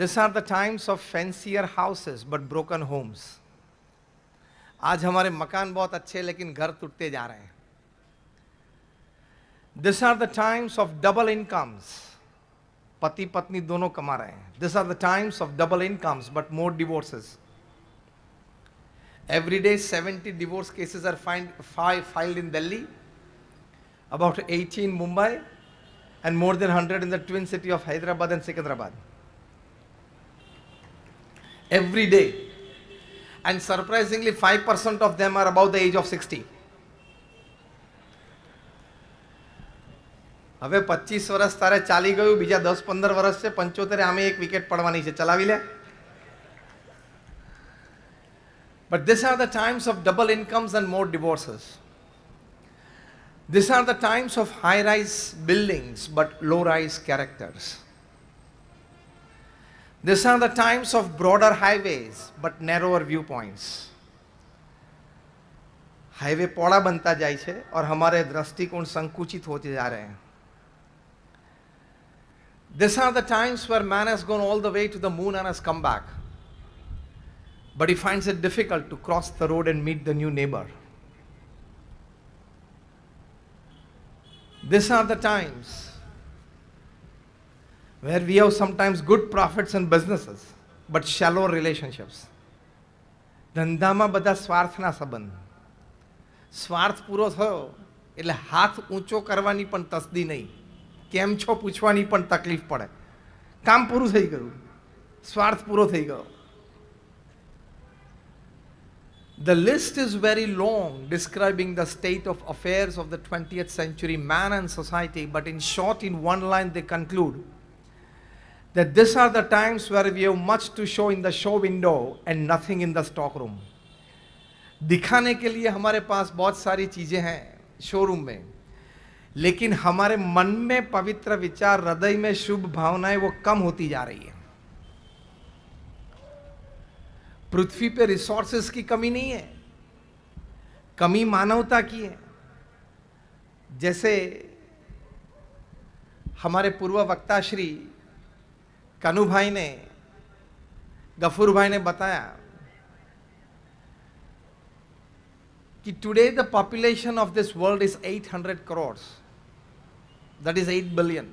This are the times of fancier houses but broken homes आज हमारे मकान बहुत अच्छे लेकिन घर टूटते जा रहे हैं this are the times of double incomes पति पत्नी दोनों कमा रहे हैं this are the times of double incomes but more divorces every day 70 divorce cases are find, five filed in Delhi, about 18 in Mumbai, and more than 100 in the twin city of Hyderabad and Secunderabad every day. And surprisingly, 5% of them are above the age of 60. હવે પચીસ વર્ષ તારે ચાલી ગયું બીજા દસ પંદર વર્ષ છે પંચોતેર આમે એક વિકેટ પડવાની છે ચલાવી લે but this are the times of double incomes and more divorces this are the times of high rise buildings but low rise characters these are the times of broader highways but narrower viewpoints. Highway पौड़ा बनता जाए छे और हमारे दृष्टिकोण संकुचित होते These are the times where man has gone all the way to the moon and has come back. But he finds it difficult to cross the road and meet the new neighbor. These are the times where we have sometimes good profits and businesses, but shallow relationships. ધંધામાં બધા સ્વાર્થના સંબંધ સ્વાર્થ પૂરો થયો એટલે હાથ ઊંચો કરવાની પણ તસદી નહીં કેમ છો પૂછવાની પણ તકલીફ પડે કામ પૂરું થઈ ગયું સ્વાર્થ પૂરો થઈ ગયો The list is very long describing the state of affairs of the 20th century man and society, but in short, in one line, they conclude that these are the times where we have much to show in the show window and nothing in the stock room. दिखाने के लिए हमारे पास बहुत सारी चीज़ें हैं showroom में लेकिन हमारे मन में पवित्र विचार हृदय में शुभ भावनाएं वो कम होती जा रही है पृथ्वी पे रिसोर्सेस की कमी नहीं है कमी मानवता की है जैसे हमारे पूर्व वक्ता श्री कनु भाई ने गफूर भाई ने बताया कि today the population of this world is 800 crore that is 8 billion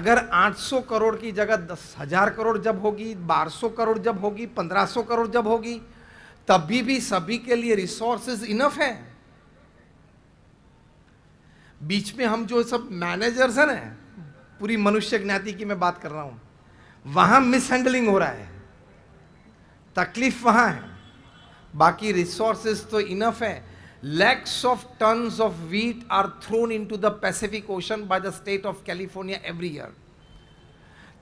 अगर 800 करोड़ की जगह दस हजार करोड़ जब होगी 1200 करोड़ जब होगी 1500 करोड़ जब होगी तभी भी सभी के लिए रिसोर्सेज इनफ है बीच में हम जो सब मैनेजर्स हैं पूरी मनुष्य ज्ञाति की मैं बात कर रहा हूँ वहाँ मिसहैंडलिंग हो रहा है तकलीफ वहाँ है बाकी रिसोर्सेज तो इनफ है lakhs of tons of wheat are thrown into the Pacific Ocean by the state of California every year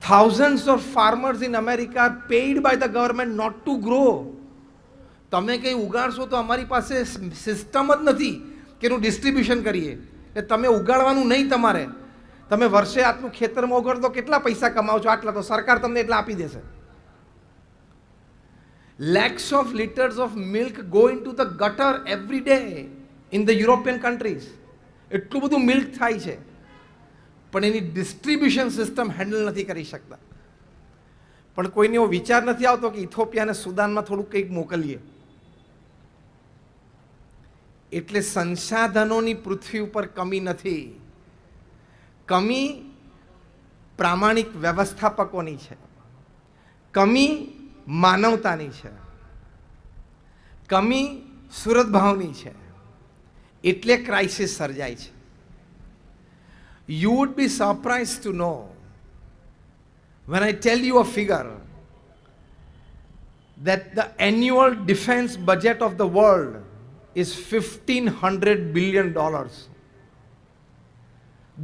thousands of farmers in america are paid by the government not to grow તમે કંઈ ઉગાડશો તો અમારી પાસે system જ નથી કે એનું distribution કરીએ એટલે તમે ઉગાડવાનું નહીં તમારે તમે વર્ષે આટલું ખેતરમાં ઉગાડો તો કેટલા પૈસા કમાવો છો આટલા તો સરકાર તમને એટલા આપી દેશે lakhs of litres of milk go into the gutter every day in the European countries એટલું બધું મિલ્ક થાય છે પણ એની ડિસ્ટ્રીબ્યુશન સિસ્ટમ હેન્ડલ નથી કરી શકતા પણ કોઈને એવો વિચાર નથી આવતો કે ઇથોપિયાને સુદાનમાં થોડુંક કંઈક મોકલીએ એટલે સંસાધનોની પૃથ્વી ઉપર કમી નથી કમી પ્રામાણિક વ્યવસ્થાપકોની છે કમી માનવતાની છે કમી સુરતભાવની છે એટલે ક્રાઇસિસ સર્જાય છે you would be surprise to know when I tell you a figure that the annual defense budget of the world is 1500 billion dollars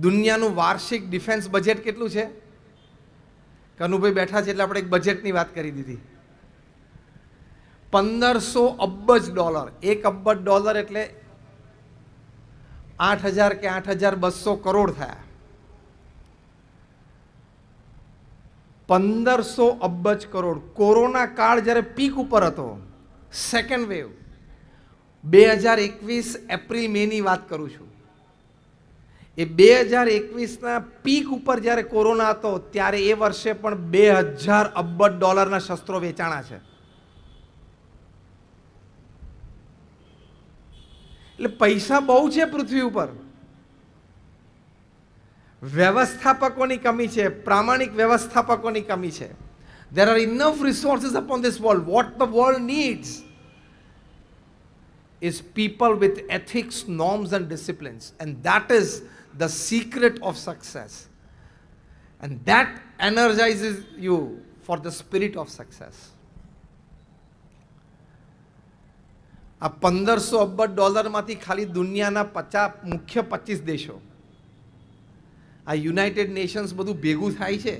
દુનિયાનું વાર્ષિક ડિફેન્સ બજેટ કેટલું છે કનુભાઈ બેઠા છે એટલે આપણે એક બજેટની વાત કરી દીધી પંદરસો અબજ ડોલર એક અબજ ડોલર એટલે આઠ હજાર કે આઠ હજાર બસો કરોડ થયા પંદરસો અબજ કરોડ કોરોના કાળ જ્યારે પીક ઉપર હતો સેકન્ડ વેવ બે હજાર એકવીસ એપ્રિલ મેની વાત કરું છું એ બે હજાર એકવીસના પીક ઉપર જ્યારે કોરોના હતો ત્યારે એ વર્ષે પણ બે હજાર અબજ ડોલરના શસ્ત્રો વેચાણા છે એટલે પૈસા બહુ છે પૃથ્વી ઉપર વ્યવસ્થાપકોની કમી છે પ્રામાણિક વ્યવસ્થાપકોની કમી છે there are enough resources upon this world what the world needs is people with ethics norms and disciplines and that is the secret of success. And that energizes you for the spirit of success. આ પંદરસો અબજ ડોલરમાંથી ખાલી દુનિયાના પચાસ મુખ્ય પચીસ દેશો આ યુનાઇટેડ નેશન્સ બધું ભેગું થાય છે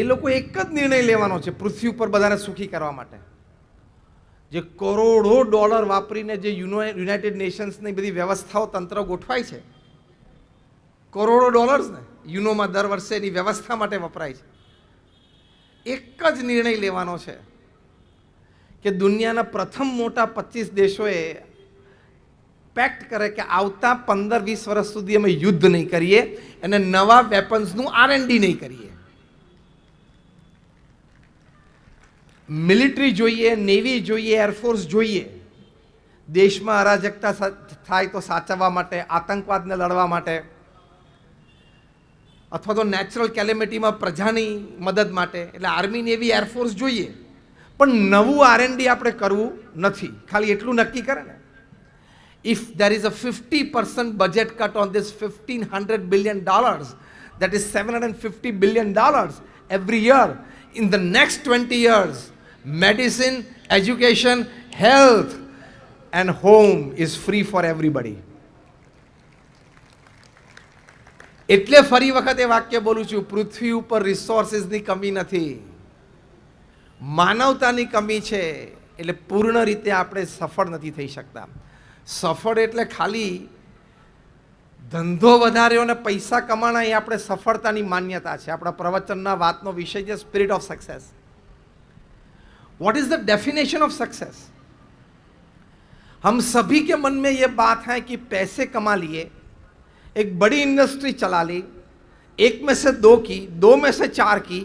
એ લોકો એક જ નિર્ણય લેવાનો છે પૃથ્વી ઉપર બધાને સુખી કરવા માટે જે કરોડો ડોલર વાપરીને જે યુનાઇટેડ નેશન્સની બધી વ્યવસ્થાઓ તંત્ર ગોઠવાય છે કરોડો ડોલર્સને યુનોમાં દર વર્ષે એની વ્યવસ્થા માટે વપરાય છે એક જ નિર્ણય લેવાનો છે કે દુનિયાના પ્રથમ મોટા પચીસ દેશોએ પેક્ટ કરે કે આવતા પંદર વીસ વર્ષ સુધી અમે યુદ્ધ નહીં કરીએ અને નવા વેપન્સનું આર એન્ડ ડી નહીં કરીએ મિલિટરી જોઈએ નેવી જોઈએ એરફોર્સ જોઈએ દેશમાં અરાજકતા થાય તો સાચવવા માટે આતંકવાદને લડવા માટે અથવા તો નેચરલ કેલેમિટીમાં પ્રજાની મદદ માટે એટલે આર્મી નેવી એરફોર્સ જોઈએ પણ નવું આરએનડી આપણે કરવું નથી ખાલી એટલું નક્કી કરે ને if there is a fifty percent budget cut on this fifteen hundred billion dollars that is seven hundred fifty billion dollars every year in the next twenty years medicine, education, health, and home is free for everybody. એટલે ફરી વખત એ વાક્ય બોલું છું પૃથ્વી ઉપર રિસોર્સિસની કમી નથી માનવતાની કમી છે એટલે પૂર્ણ રીતે આપણે સફળ નથી થઈ શકતા સફળ એટલે ખાલી ધંધો વધાર્યો અને પૈસા કમાણા એ આપણે સફળતાની માન્યતા છે આપણા પ્રવચનના વાતનો વિષય છે spirit of success what is the definition of success हम सभी के मन में यह बात है कि पैसे कमा लिए एक बड़ी इंडस्ट्री चला ली एक में से दो की दो में से चार की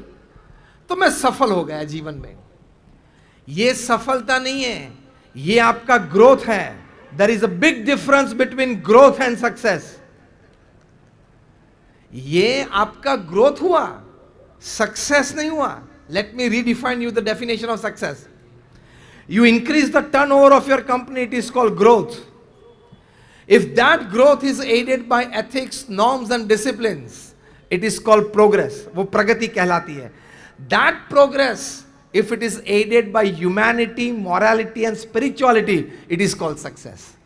तो मैं सफल हो गया जीवन में यह सफलता नहीं है ये आपका ग्रोथ है there is a big difference between growth and success ये आपका ग्रोथ हुआ सक्सेस नहीं हुआ Let me redefine you the definition of success. You increase the turnover of your company, it is called growth. If that growth is aided by ethics, norms, and disciplines, it is called progress. वो प्रगति कहलाती है That progress, if it is aided by humanity, morality, and spirituality, it is called success.